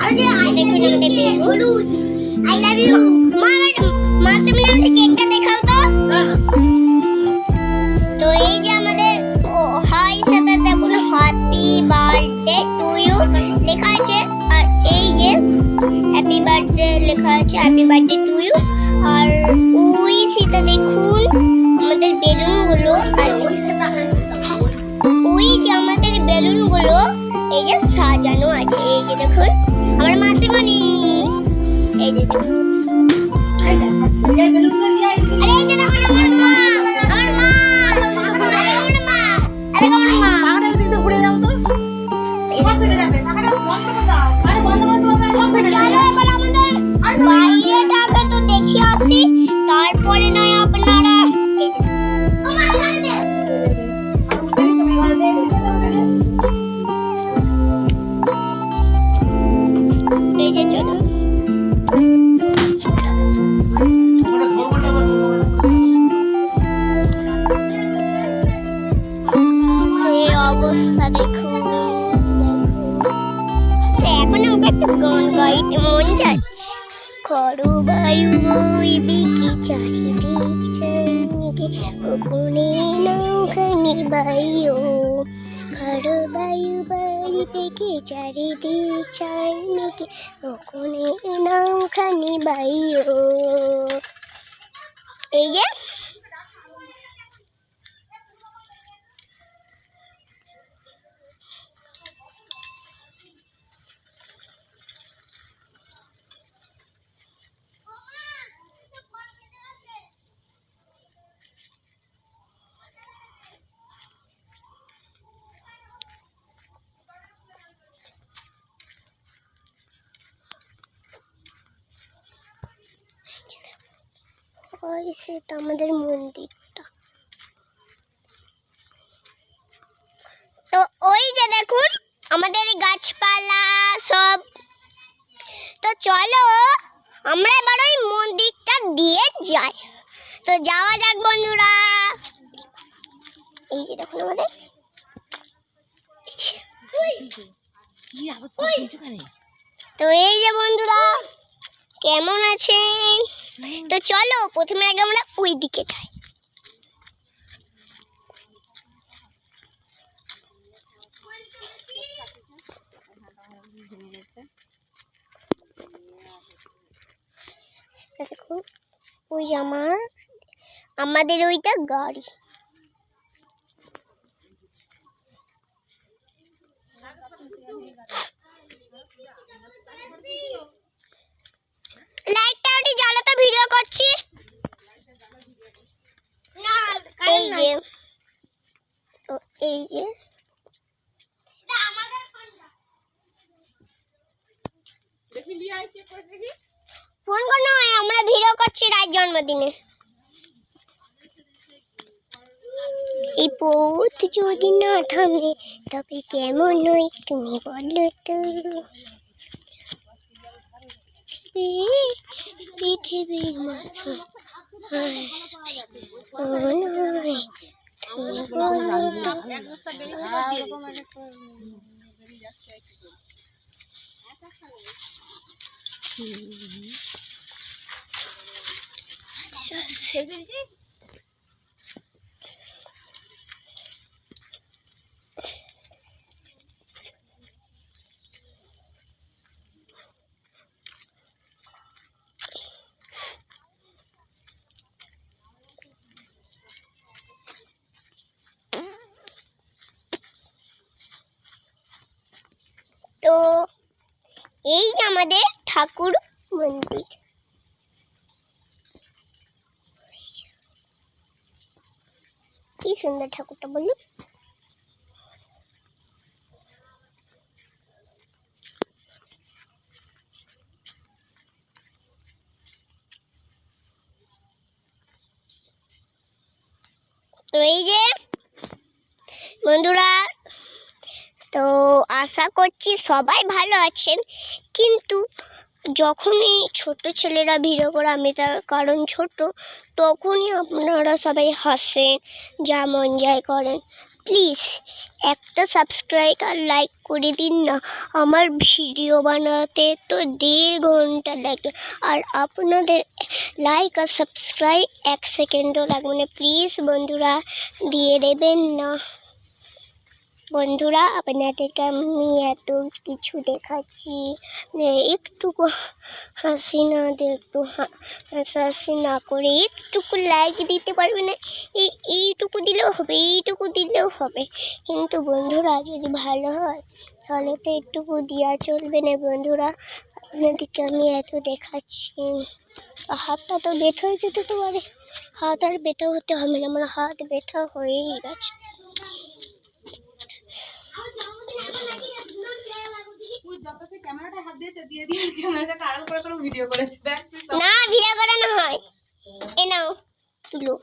I love মা মা তুমি আমাদের কেকটা তো। এই যে আমাদের হাই সাথে দেখুন বার্থডে টু ইউ লেখা আছে, আর এই যে হ্যাপি বার্থডে লেখা আছে হ্যাপি বার্থডে টু ইউ আর ও এই যে সাজানো আছে এই যে দেখুন আমার মাসিমণি। এই যে দেখুন অবস্থা দেখুন। তো এখন আমাকে একটা গান গাইতে মন যাচ্ছে। খড় বায়ু বইবি কি চারিদিক চারিদিকে গোপনে কি চারিদিক চারিদিকে গোপনে এই যে ওই সেটা আমাদের মন্দিরটা। তো ওই যে দেখুন আমাদের গাছপালা সব। তো চলো আমরা এবার ওই মন্দিরটা দিয়ে যাই। তো যাওয়া যাক বন্ধুরা। এই যে দেখুন আমাদের। তো এই যে বন্ধুরা কেমন আছেন? তো চলো, প্রথমে আগে আমরা ওই দিকে যাই। দেখো, ওই আমার, আমাদের ওইটা গাড়ি লাইটটা ওটি জ্বালা তো ভিডিও করছি এই যে তো এই যে। ফোন কর নয় আমরা ভিডিও করছি রায় জন্মদিনে। এই পথ যদি না থামে তবে কেমন নয় তুমি বলো তো। পৃথিবীর মতো আচ্ছা তো এই যে আমাদের ঠাকুর মন্দির। কি সুন্দর ঠাকুরটা বলুন। তো এই যে বন্ধুরা তো আশা করছি সবাই ভালো আছেন। কিন্তু যখনই ছোট ছেলেরা ভিডিও করে, আমি তার কারণ ছোট, তখনই আপনারা সবাই হাসেন, যা মন যায় করেন। প্লিজ, একটা সাবস্ক্রাইব আর লাইক করে দিন না। আমার ভিডিও বানাতে তো দেড় ঘণ্টা লাগে আর আপনাদের লাইক আর সাবস্ক্রাইব এক সেকেন্ডও লাগবে না। প্লিজ বন্ধুরা, দিয়ে দেবেন না। বন্ধুরা, আপনাদেরকে আমি এত কিছু দেখাচ্ছি। একটুকু হাসি না একটু হাসাহাসি না করে একটুকু লাইক দিতে পারবে না। এই এইটুকু দিলেও হবে, এইটুকু দিলেও হবে। কিন্তু বন্ধুরা, যদি ভালো হয়, তাহলে তো একটুকু দেওয়া চলবে না বন্ধুরা। আপনাদেরকে আমি এত দেখাচ্ছি। হাতটা তো ব্যথা হয়ে যেতে তো পারে হাত আর ব্যথা হতে হবে না, আমার হাত ব্যথা হয়েই গেছে। করে করে ভিডিও করেছে। দেখ তুই সব না হয়। এ নাও তুলো।